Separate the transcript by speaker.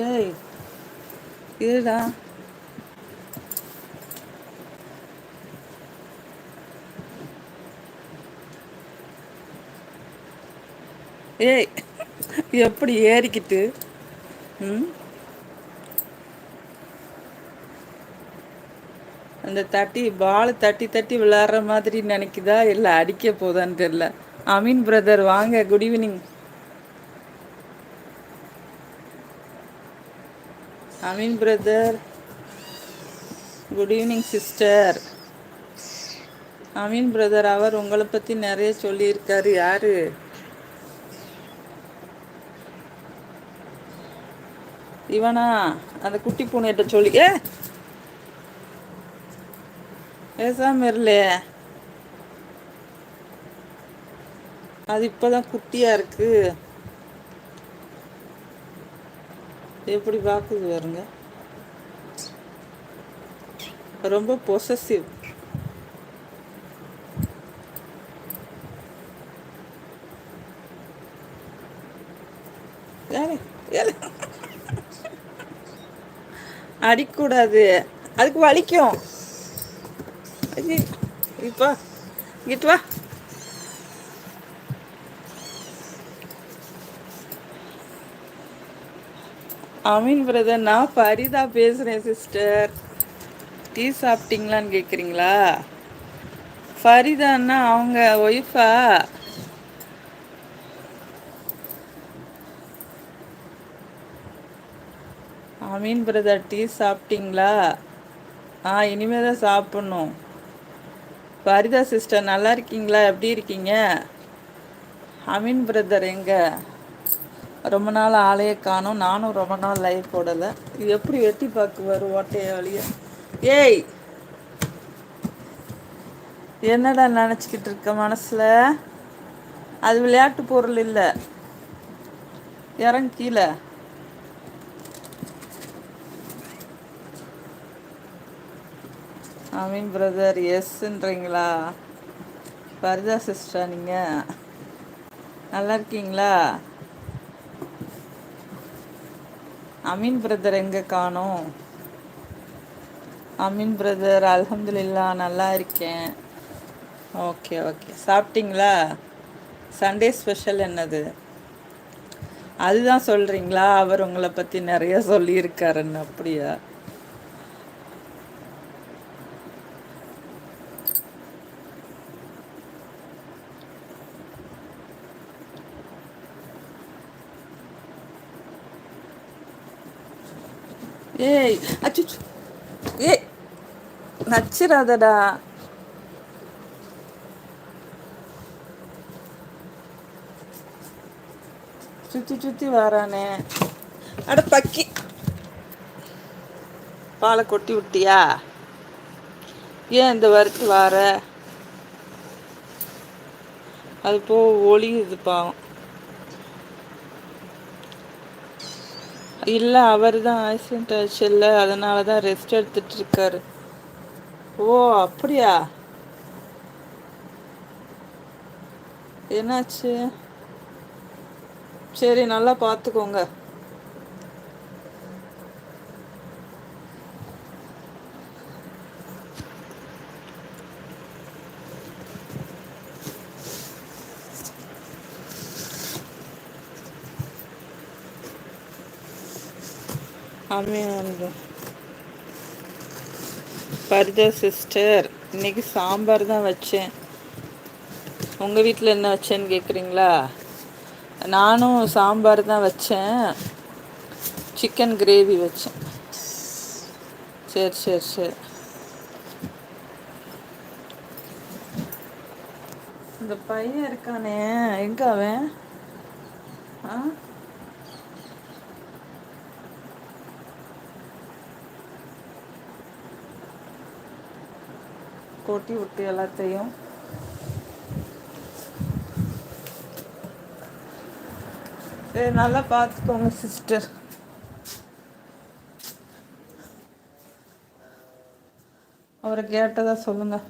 Speaker 1: ஏய் இருடா. ஏய் எப்படி ஏறிக்கிட்டு? ம்? அந்த தட்டி பால் தட்டி தட்டி விளாட்ற மாதிரி நினைக்குதா? இல்லை அடிக்க போதான்னு தெரில அமீன் பிரதர் வாங்க good evening Ameen brother good evening sister Ameen brother அவர் உங்களை பற்றி நிறைய சொல்லியிருக்காரு. யாரு? இவனா? அந்த குட்டி பூனைகிட்ட சொல்லி ஏ! பேசாம இருலையே அது இப்போதான் குட்டியாக இருக்குது எப்படி பார்க்குது பாருங்க. ரொம்ப பொசசிவ் அடிக்கூடாது. அதுக்கு வலிக்கும். இப்போ இட்டு வா. அமீன் பிரதர் நான் ஃபரிதா பேசுகிறேன் சிஸ்டர் டீ சாப்பிட்டீங்களான்னு கேட்குறீங்களா ஃபரிதான்னா அவங்க ஒய்ஃபா அமீன் பிரதர் டீ சாப்பிட்டீங்களா? ஆ இனிமேல் தான் சாப்பிட்ணும். ஃபரிதா சிஸ்டர் நல்லா இருக்கீங்களா? எப்படி இருக்கீங்க? அமீன் பிரதர் எங்கே? ரொம்ப நாள் ஆளையே காணும். நானும் ரொம்ப நாள் லைவ் போடலை. இது எப்படி வெட்டி பார்க்குவார் ஓட்டைய வழிய? ஏய்! என்னடா நினச்சிக்கிட்டு இருக்க மனசில்? அது விளையாட்டு பொருள் இல்லை. இறங்க கீழே. அமீன் பிரதர் எஸ்ன்றீங்களா பரிதா சிஸ்டர் நீங்கள் நல்லா இருக்கீங்களா? அமீன் பிரதர் எங்கே காணோம்? அமீன் பிரதர் அலமதுல்லா நல்லா இருக்கேன். Okay okay. சாப்பிட்டீங்களா? சண்டே ஸ்பெஷல் என்னது? அதுதான் சொல்கிறீங்களா அவர் உங்களை பற்றி நிறைய சொல்லியிருக்காருன்னு அப்படியா? ஏய் அச்சு ஏய் நச்சிராதடா. சுற்றி சுற்றி வரானே. அட பக்கி. பாலை கொட்டி விட்டியா? ஏன் இந்த வரைக்கு வார? அது போ ஒளியுது பாவம். இல்லை அவர் தான் ஆக்சிடென்ட் ஆச்சு இல்லை அதனால தான் ரெஸ்ட் எடுத்துட்டு இருக்காரு. ஓ அப்படியா? என்னாச்சு? சரி நல்லா பார்த்துக்கோங்க ஆமாம் பரிதா சிஸ்டர் இன்னைக்கு சாம்பார் தான் வச்சேன். உங்கள் வீட்டில் என்ன வச்சேன்னு கேட்குறீங்களா நானும் சாம்பார் தான் வச்சேன். சிக்கன் கிரேவி வச்சேன். சரி சரி சரி. இந்த பையன் இருக்கானே எங்க அவன்? ஆ? கொட்டி விட்டு எல்லாத்தையும். சரி நல்லா பார்த்துக்கோங்க சிஸ்டர். அவரை கேட்டதா சொல்லுங்கள்